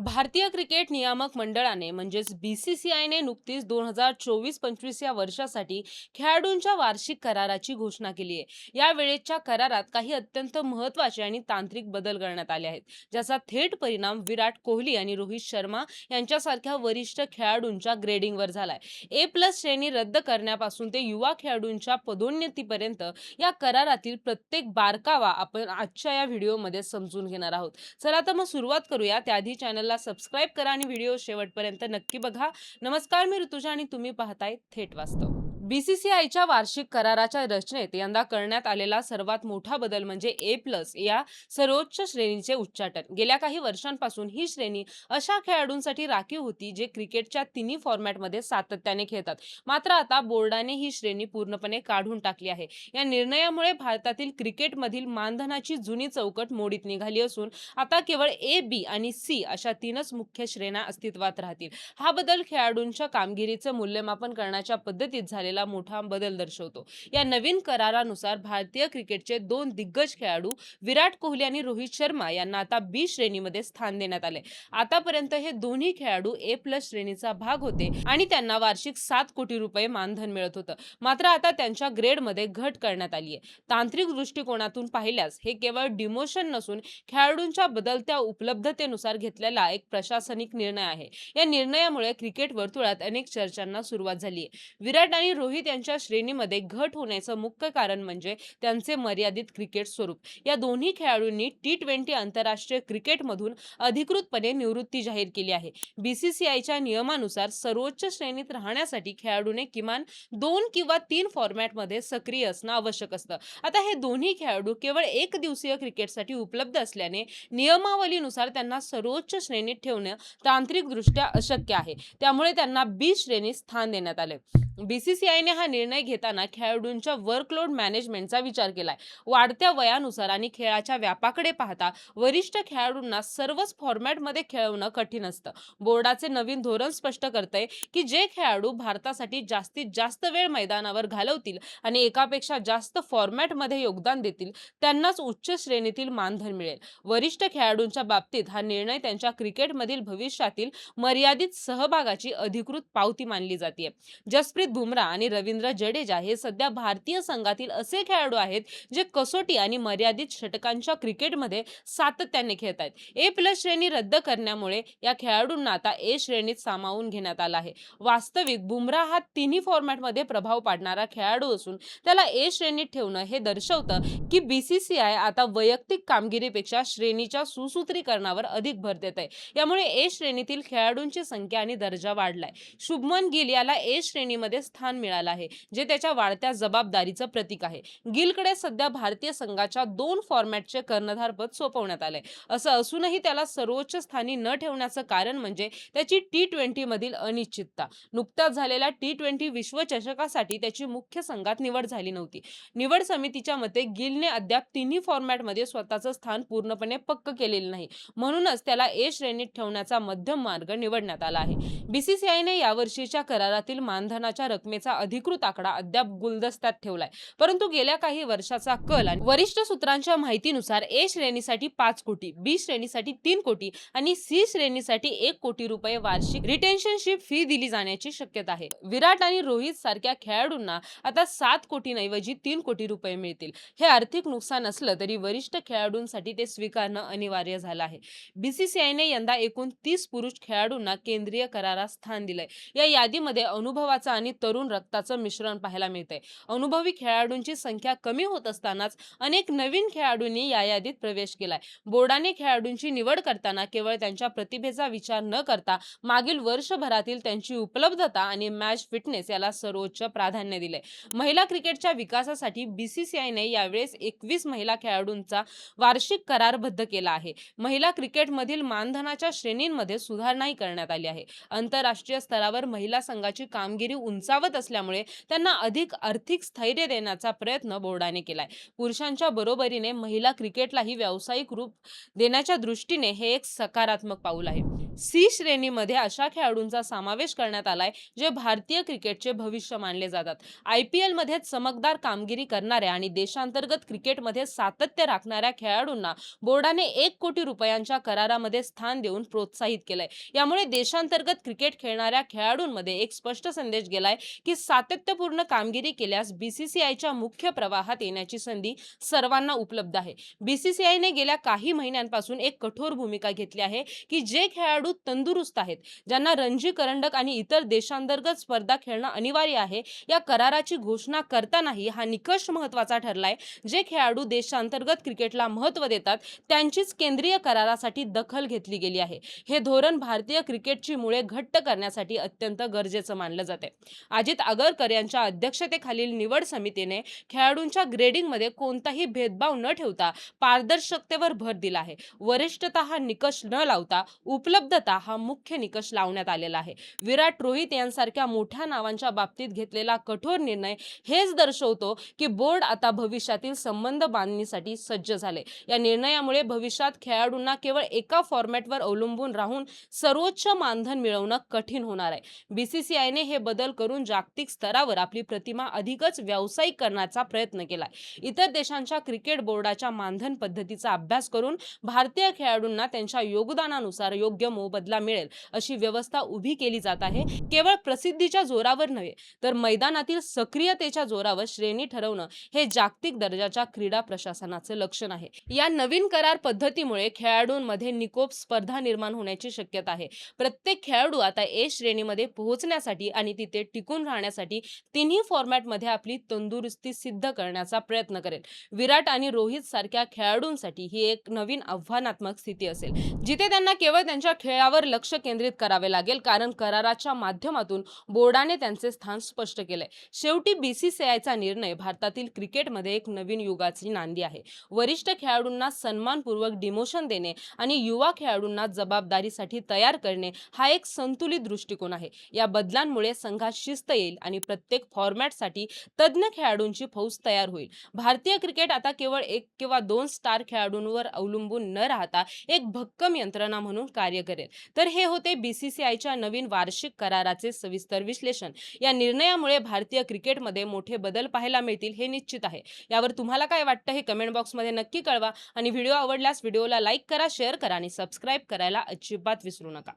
भारतीय क्रिकेट नियामक मंडळाने म्हणजेच बी सी सी आयने नुकतीच दोन हजार चोवीस पंचवीस या वर्षासाठी खेळाडूंच्या वार्षिक कराराची घोषणा केली आहे. या वेळेच्या करारात काही अत्यंत महत्त्वाचे आणि तांत्रिक बदल करण्यात आले आहेत ज्याचा थेट परिणाम विराट कोहली आणि रोहित शर्मा यांच्यासारख्या वरिष्ठ खेळाडूंच्या ग्रेडिंगवर झालाय. ए प्लस श्रेणी रद्द करण्यापासून ते युवा खेळाडूंच्या पदोन्नतीपर्यंत या करारातील प्रत्येक बारकावा आपण आजच्या या व्हिडिओमध्ये समजून घेणार आहोत. चला तर मग सुरुवात करूया. त्याआधी चॅनलला सबस्क्राईब करा आणि व्हिडिओ शेवटपर्यंत नक्की बघा. नमस्कार मी ऋतुजा आणि तुम्ही पाहताय थेट वास्तव. बीसीसीआयच्या वार्षिक कराराच्या रचनेत यंदा करण्यात आलेला सर्वात मोठा बदल म्हणजे ए प्लस या सर्वोच्च श्रेणीचे उच्चाटन. गेल्या काही वर्षांपासून ही श्रेणी अशा खेळाडूंसाठी राखीव होती जे क्रिकेटच्या तिन्ही फॉर्मॅटमध्ये सातत्याने खेळतात. मात्र आता बोर्डाने ही श्रेणी पूर्णपणे काढून टाकली आहे. या निर्णयामुळे भारतातील क्रिकेटमधील मानधनाची जुनी चौकट मोडीत निघाली असून आता केवळ ए बी आणि सी अशा तीनच मुख्य श्रेण्या अस्तित्वात राहतील. हा बदल खेळाडूंच्या कामगिरीचं मूल्यमापन करण्याच्या पद्धतीत झालेला मोठा बदल दर्शवतो. या नवीन करारानुसार भारतीय क्रिकेटचे दोन दिग्गज खेळाडू विराट कोहली आणि रोहित शर्मा यांना आता बी श्रेणीमध्ये स्थान देण्यात आले आतापर्यंत हे दोन्ही खेळाडू ए प्लस श्रेणीचा भाग होते आणि त्यांना वार्षिक सात कोटी रुपये मानधन मिळत होतं. मात्र आता त्यांच्या ग्रेडमध्ये घट करण्यात आली आहे तांत्रिक दृष्टिकोनातून पाहिल्यास हे केवळ डिमोशन नसून खेळाडूंच्या बदलत्या उपलब्धतेनुसार घेतलेला एक प्रशासनिक निर्णय आहे. या निर्णयामुळे क्रिकेट वर्तुळात अनेक चर्चांना सुरुवात झाली आहे विराट आणि रोहित यांच्या श्रेणीमध्ये घट होण्याचं मुख्य कारण म्हणजे त्यांचे मर्यादित क्रिकेट स्वरूप. या दोन्ही खेळाडूंनी टी ट्वेंटी आंतरराष्ट्रीय क्रिकेटमधून अधिकृतपणे निवृत्ती जाहीर केली आहे. बीसीसीआयच्या नियमानुसार सर्वोच्च श्रेणीत राहण्यासाठी खेळाडूने किमान दोन किंवा तीन फॉर्मॅटमध्ये सक्रिय असणं आवश्यक असतं. आता हे दोन्ही खेळाडू केवळ एक दिवसीय क्रिकेटसाठी उपलब्ध असल्याने नियमावलीनुसार त्यांना सर्वोच्च श्रेणीत ठेवणं तांत्रिकदृष्ट्या अशक्य आहे. त्यामुळे त्यांना बी श्रेणीत स्थान देण्यात आले बीसीसीआयने हा निर्णय घेताना खेळाडूंच्या वर्कलोड मॅनेजमेंटचा विचार केलाय. वाढत्या वयानुसार आणि खेळाच्या व्यापाकडे पाहता वरिष्ठ खेळाडूंना सर्वच फॉर्मॅटमध्ये खेळवणं कठीण असतं. बोर्डाचे नवीन धोरण स्पष्ट करतंय की जे खेळाडू भारतासाठी जास्तीत जास्त वेळ मैदानावर घालवतील आणि एकापेक्षा जास्त फॉर्मॅटमध्ये योगदान देतील त्यांनाच उच्च श्रेणीतील मानधन मिळेल. वरिष्ठ खेळाडूंच्या बाबतीत हा निर्णय त्यांच्या क्रिकेटमधील भविष्यातील मर्यादित सहभागाची अधिकृत पावती मानली जाते जसप्रीत बुमरा आणि रवींद्र जडेजा हे सध्या भारतीय संघातील असे खेळाडू आहेत जे कसोटी आणि मर्यादित षटकांच्या क्रिकेटमध्ये सातत्याने खेळत आहेत ए प्लस श्रेणी रद्द करण्यामुळे या खेळाडूंना आता ए श्रेणीत सामावून घेण्यात आला आहे. वास्तविक बुमरा हा तिन्ही फॉर्मॅटमध्ये प्रभाव पाडणारा खेळाडू असून त्याला ए श्रेणीत ठेवणं हे दर्शवतं की बीसीसीआय आता वैयक्तिक कामगिरीपेक्षा श्रेणीच्या सुसूत्रीकरणावर अधिक भर देत आहे यामुळे ए श्रेणीतील खेळाडूंची संख्या आणि दर्जा वाढलाय. शुभमन गिल याला ए श्रेणीमध्ये स्थान मिळालं आहे जे त्याच्या वाढत्या जबाबदारीचं प्रतीक आहे. गिलकडे सध्या भारतीय संघाच्या दोन फॉर्मॅटचे कर्णधारपद सोपवण्यात आलंय. असं असूनही त्याला सर्वोच्च स्थानी न ठेवण्याचं कारण म्हणजे त्याची टी ट्वेंटी मधील अनिश्चितता. नुकत्याच झालेल्या टी ट्वेंटी विश्वचषकासाठी त्याची मुख्य संघात निवड झाली नव्हती. निवड समितीच्या मते गिलने अद्याप तिन्ही फॉर्मॅटमध्ये स्वतःचं स्थान पूर्णपणे पक्क केलेलं नाही. म्हणूनच त्याला ए श्रेणीत ठेवण्याचा मध्यम मार्ग निवडण्यात आला आहे. बीसीसीआयने यावर्षीच्या करारातील मानधनाच्या रकमेचा अधिकृत आकडा अद्याप गुलदस्त्यात ठेवलाय. परंतु गेल्या काही वर्षाचा कल आणि वरिष्ठ सूत्रांच्या माहितीनुसार ए श्रेणीसाठी पाच कोटी बी श्रेणीसाठी तीन कोटी आणि सी श्रेणीसाठी एक कोटी रुपये वार्षिक रिटेन्शनशिप फी दिली जाण्याची शक्यता आहे. विराट आणि रोहित सारख्या खेळाडूंना आता सात कोटींऐवजी तीन कोटी रुपये मिळतील. हे आर्थिक नुकसान असलं तरी वरिष्ठ खेळाडूंसाठी ते स्वीकारणं अनिवार्य झालं आहे. बीसीसीआयने यंदा एकूण तीस पुरुष खेळाडूंना केंद्रीय करारात स्थान दिलंय. या यादीमध्ये अनुभवाचा आणि तरुण रक्ताचं मिश्रण पाहायला मिळतंय. अनुभवी खेळाडूंची संख्या कमी होत असतानाच अनेक नवीन खेळाडूंनी या यादीत प्रवेश केलाय. बोर्डाने खेळाडूंची निवड करताना केवळ त्यांच्या प्रतिभेचा विचार न करता मागील वर्षभरातील त्यांची उपलब्धता आणि मॅच फिटनेस याला सर्वोच्च प्राधान्य दिले महिला क्रिकेटच्या विकासासाठी बीसीसीआयने यावेळेस एकवीस महिला खेळाडूंचा वार्षिक करारबद्ध केला आहे. महिला क्रिकेटमधील मानधनाच्या श्रेणींमध्ये सुधारणाही करण्यात आली आहे. आंतरराष्ट्रीय स्तरावर महिला संघाची कामगिरी उंचावत असल्यामुळे त्यांना अधिक आर्थिक स्थैर्य देण्याचा प्रयत्न बोर्डाने केलाय. पुरुषांच्या बरोबरीने महिला क्रिकेटलाही व्यावसायिक रूप देण्याच्या दृष्टीने हे एक सकारात्मक पाऊल आहे. सी श्रेणीमध्ये अशा खेळाडूंचा समावेश करण्यात आलाय जे भारतीय क्रिकेटचे भविष्य मानले जातात. आय पी एलमध्ये चमकदार कामगिरी करणाऱ्या आणि देशांतर्गत क्रिकेटमध्ये सातत्य राखणाऱ्या खेळाडूंना बोर्डाने एक कोटी रुपयांच्या करारामध्ये स्थान देऊन प्रोत्साहित केलंय. यामुळे देशांतर्गत क्रिकेट खेळणाऱ्या खेळाडूंमध्ये एक स्पष्ट संदेश गेला गेलाय की सातत्यपूर्ण कामगिरी केल्यास बीसीसीआयच्या मुख्य प्रवाहात येण्याची संधी सर्वांना उपलब्ध आहे. बीसीसीआयने गेल्या काही महिन्यांपासून एक कठोर भूमिका घेतली आहे की जे खेळाडू तंदुरुस्त आहेत ज्यांना रणजी करंडक आणि इतर देशांतर्गत स्पर्धा खेळणं अनिवार्य आहे या कराराची घोषणा करतानाही हा निकष महत्त्वाचा ठरलाय. जे खेळाडू देशांतर्गत क्रिकेटला महत्त्व देतात त्यांचीच केंद्रीय करारासाठी दखल घेतली गेली आहे. हे धोरण भारतीय क्रिकेटची मुळे घट्ट करण्यासाठी अत्यंत गरजेचं मानलं जाते अजित आगरकर यांच्या अध्यक्षतेखालील निवड समितीने खेळाडूंच्या ग्रेडिंगमध्ये कोणताही भेदभाव न ठेवता पारदर्शकतेवर भर दिला आहे. वरिष्ठता हा निकष न लावता उपलब्धता हा मुख्य निकष लावण्यात आलेला आहे. विराट रोहित यांसारख्या मोठ्या नावांच्या बाबतीत घेतलेला कठोर निर्णय हेच दर्शवतो की बोर्ड आता भविष्यातील संबंध बांधणीसाठी सज्ज झाले. या निर्णयामुळे भविष्यात खेळाडूंना केवळ एका फॉर्मॅटवर अवलंबून राहून सर्वोच्च मानधन मिळवणं कठीण होणार आहे. बीसीसीआयने हे बदल करून जागतिक स्तरावर आपली प्रतिमा अधिकच व्यावसायिक करण्याचा प्रयत्न केलाय. इतर देशांच्या क्रिकेट बोर्डाच्या मानधन पद्धतीचा अभ्यास करून भारतीय खेळाडूंना त्यांच्या योगदानानुसार योग्य मोबदला मिळेल अशी व्यवस्था उभी केली जात आहे. केवळ प्रसिद्धीच्या जोरावर नव्हे तर मैदानातील सक्रियतेच्या जोरावर श्रेणी ठरवणं हे जागतिक दर्जाच्या क्रीडा प्रशासनाचे लक्षण आहे. या नवीन करार पद्धतीमुळे खेळाडूंमध्ये निकोप स्पर्धा निर्माण होण्याची शक्यता आहे. प्रत्येक खेळाडू आता ए श्रेणीमध्ये पोहोचण्यासाठी आणि तिथे टिकून राहण्यासाठी तिन्ही फॉर्मॅटमध्ये आपली तंदुरुस्ती सिद्ध करण्याचा प्रयत्न करेल. विराट आणि रोहित सारख्या खेळाडूंसाठी ही एक नवीन आव्हानात्मक स्थिती असेल जिथे त्यांना केवळ त्यांच्या खेळावर लक्ष केंद्रित करावे लागेल कारण कराराच्या माध्यमातून बोर्डाने त्यांचे स्थान स्पष्ट केलंय. शेवटी बीसीसीआयचा निर्णय भारतातील क्रिकेटमध्ये एक नवीन युगाची नांदी आहे. वरिष्ठ खेळाडूंना सन्मानपूर्वक डिमोशन देणे आणि युवा खेळाडूंना जबाबदारीसाठी तयार करणे हा एक संतुलित दृष्टिकोन आहे. या बदलांमुळे संघात शिस्त येईल आणि प्रत्येक फॉर्मॅटसाठी तज्ज्ञ खेळाडूंची फौज तयार होईल. भारतीय क्रिकेट आता केवळ एक किंवा दोन स्टार खेळाडूंवर अवलंबून न राहता एक भक्कम यंत्रणा म्हणून कार्य करेल. तर हे होते बीसीसीआयच्या नवीन वार्षिक कराराचे सविस्तर विश्लेषण. या निर्णयामुळे भारतीय क्रिकेटमध्ये मोठे बदल पाहायला मिळतील हे निश्चित आहे. यावर तुम्हाला काय वाटतं हे कमेंट बॉक्समध्ये नक्की कळवा. आणि व्हिडिओ आवडल्यास व्हिडिओला लाईक करा शेअर करा आणि सबस्क्राईब करायला अजिबात विसरू नका.